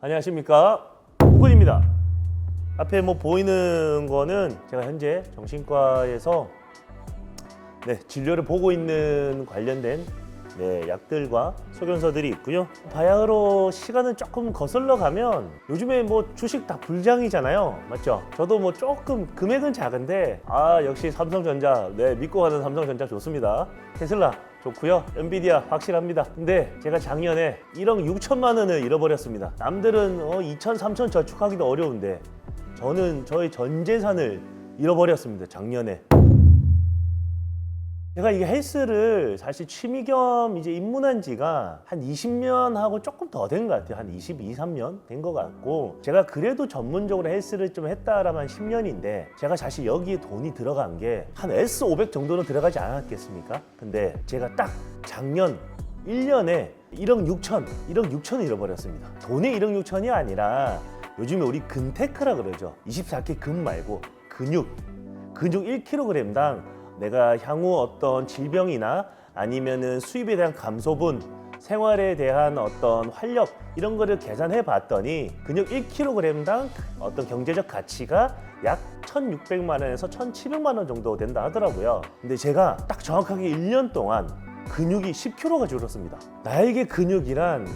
안녕하십니까 우근입니다. 앞에 뭐 보이는 거는 제가 현재 정신과에서 네, 진료를 보고 있는 관련된 네, 약들과 소견서들이 있고요. 바야흐로 시간을 조금 거슬러 가면 요즘에 뭐 주식 다 불장이잖아요. 맞죠? 저도 뭐 조금 금액은 작은데 아 역시 삼성전자 네 믿고 가는 삼성전자 좋습니다. 테슬라 좋고요. 엔비디아 확실합니다. 근데 제가 작년에 1억 6천만 원을 잃어버렸습니다. 남들은 어, 2천, 3천 저축하기도 어려운데 저는 저의 전 재산을 잃어버렸습니다. 작년에. 제가 이게 헬스를 사실 취미 겸 이제 입문한 지가 한 20년 하고 조금 더 된 것 같아요. 한 22, 3년 된 것 같고 제가 그래도 전문적으로 헬스를 좀 했다라면 한 10년인데 제가 사실 여기에 돈이 들어간 게 한 S500 정도는 들어가지 않았겠습니까? 근데 제가 딱 작년 1년에 1억 6천, 1억 6천을 잃어버렸습니다. 돈의 1억 6천이 아니라 요즘에 우리 근테크라 그러죠. 24K 근 말고 근육, 근육 1kg당 내가 향후 어떤 질병이나 아니면은 수입에 대한 감소분, 생활에 대한 어떤 활력 이런 거를 계산해 봤더니 근육 1kg당 어떤 경제적 가치가 약 1,600만 원에서 1,700만 원 정도 된다 하더라고요. 근데 제가 딱 정확하게 1년 동안 근육이 10kg가 줄었습니다. 나에게 근육이란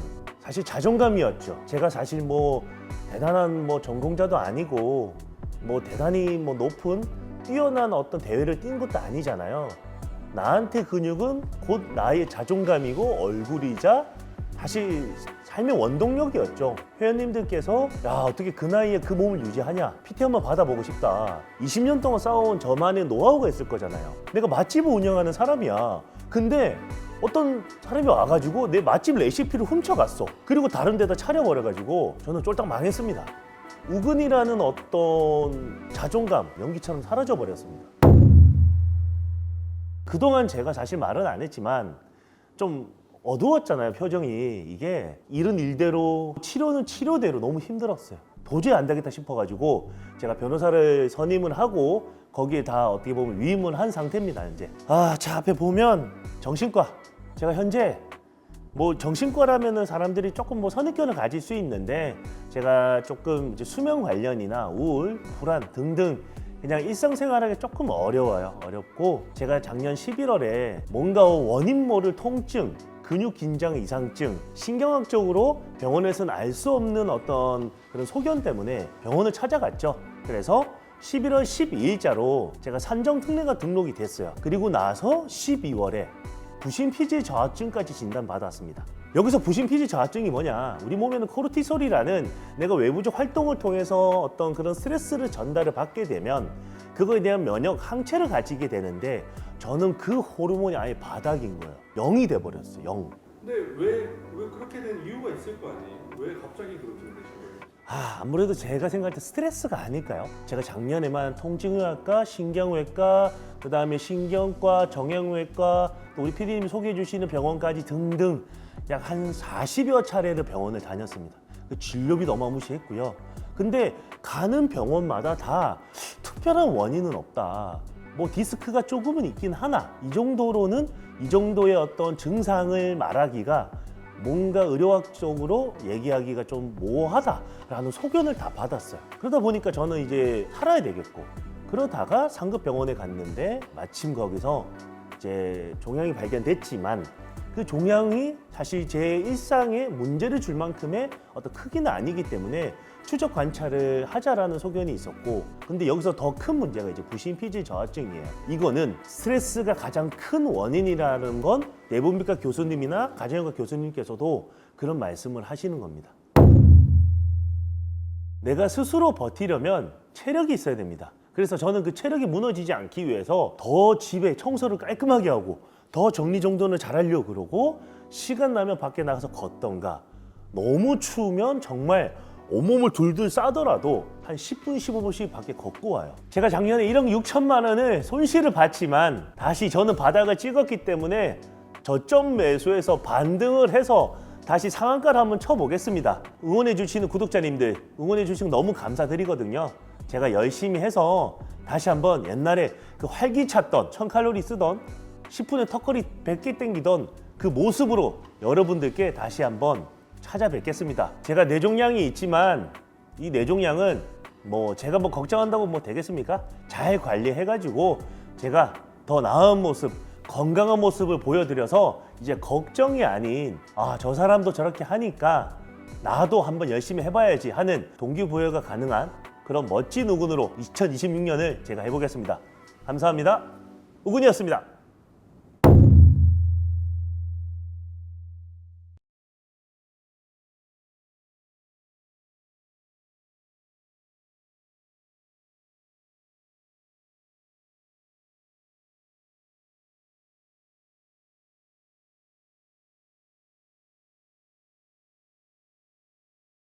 사실 자존감이었죠. 제가 사실 뭐 대단한 뭐 전공자도 아니고 뭐 대단히 뭐 높은 뛰어난 어떤 대회를 뛴 것도 아니잖아요. 나한테 근육은 곧 나의 자존감이고 얼굴이자 다시 삶의 원동력이었죠. 회원님들께서 야 어떻게 그 나이에 그 몸을 유지하냐 PT 한번 받아보고 싶다. 20년 동안 쌓아온 저만의 노하우가 있을 거잖아요. 내가 맛집을 운영하는 사람이야. 근데 어떤 사람이 와가지고 내 맛집 레시피를 훔쳐갔어. 그리고 다른 데다 차려버려가지고 저는 쫄딱 망했습니다. 우근이라는 어떤 자존감, 연기처럼 사라져 버렸습니다. 그동안 제가 사실 말은 안 했지만 좀 어두웠잖아요, 표정이. 이게 일은 일대로, 치료는 치료대로 너무 힘들었어요. 도저히 안 되겠다 싶어가지고 제가 변호사를 선임을 하고 거기에 다 어떻게 보면 위임을 한 상태입니다, 이제. 아, 자, 앞에 보면 정신과. 제가 현재 뭐 정신과라면은 사람들이 조금 뭐 선입견을 가질 수 있는데 제가 조금 이제 수면 관련이나 우울, 불안 등등 그냥 일상생활하기 조금 어려워요. 어렵고 제가 작년 11월에 뭔가 원인 모를 통증, 근육 긴장 이상증, 신경학적으로 병원에서는 알 수 없는 어떤 그런 소견 때문에 병원을 찾아갔죠. 그래서 11월 12일자로 제가 산정 특례가 등록이 됐어요. 그리고 나서 12월에 부신 피지 저하증까지 진단받았습니다. 여기서 부신 피지 저하증이 뭐냐? 우리 몸에는 코르티솔이라는 내가 외부적 활동을 통해서 어떤 그런 스트레스를 전달을 받게 되면 그거에 대한 면역 항체를 가지게 되는데 저는 그 호르몬이 아예 바닥인 거예요. 0이 돼 버렸어요. 0. 근데 왜, 왜 그렇게 된 이유가 있을 거 아니에요? 왜 갑자기 그렇게 되신 거예요? 아, 아무래도 제가 생각할 때 스트레스가 아닐까요? 제가 작년에만 통증의학과, 신경외과, 그 다음에 신경과, 정형외과, 또 우리 PD님이 소개해 주시는 병원까지 등등 약 한 40여 차례를 병원을 다녔습니다. 그 진료비도 어마무시했고요. 근데 가는 병원마다 다 특별한 원인은 없다. 뭐 디스크가 조금은 있긴 하나 이 정도로는 이 정도의 어떤 증상을 말하기가 뭔가 의료학적으로 얘기하기가 좀 모호하다라는 소견을 다 받았어요. 그러다 보니까 저는 이제 살아야 되겠고 그러다가 상급 병원에 갔는데 마침 거기서 이제 종양이 발견됐지만 그 종양이 사실 제 일상에 문제를 줄 만큼의 어떤 크기는 아니기 때문에 추적 관찰을 하자라는 소견이 있었고 근데 여기서 더 큰 문제가 이제 부신 피질 저하증이에요. 이거는 스트레스가 가장 큰 원인이라는 건 내분비과 교수님이나 가정의과 교수님께서도 그런 말씀을 하시는 겁니다. 내가 스스로 버티려면 체력이 있어야 됩니다. 그래서 저는 그 체력이 무너지지 않기 위해서 더 집에 청소를 깔끔하게 하고 더 정리정돈을 잘하려고 그러고 시간 나면 밖에 나가서 걷던가 너무 추우면 정말 온몸을 둘둘 싸더라도 한 10분, 15분씩 밖에 걷고 와요. 제가 작년에 1억 6천만 원을 손실을 봤지만 다시 저는 바닥을 찍었기 때문에 저점 매수해서 반등을 해서 다시 상한가를 한번 쳐보겠습니다. 응원해 주시는 구독자님들 응원해 주시면 너무 감사드리거든요. 제가 열심히 해서 다시 한번 옛날에 그 활기 찼던 1000칼로리 쓰던 10분에 턱걸이 100개 땡기던 그 모습으로 여러분들께 다시 한번 찾아뵙겠습니다. 제가 뇌종양이 있지만 이 뇌종양은 뭐 제가 뭐 걱정한다고 뭐 되겠습니까? 잘 관리해가지고 제가 더 나은 모습, 건강한 모습을 보여드려서 이제 걱정이 아닌 아 저 사람도 저렇게 하니까 나도 한번 열심히 해봐야지 하는 동기부여가 가능한 그런 멋진 우군으로 2026년을 제가 해보겠습니다. 감사합니다. 우군이었습니다.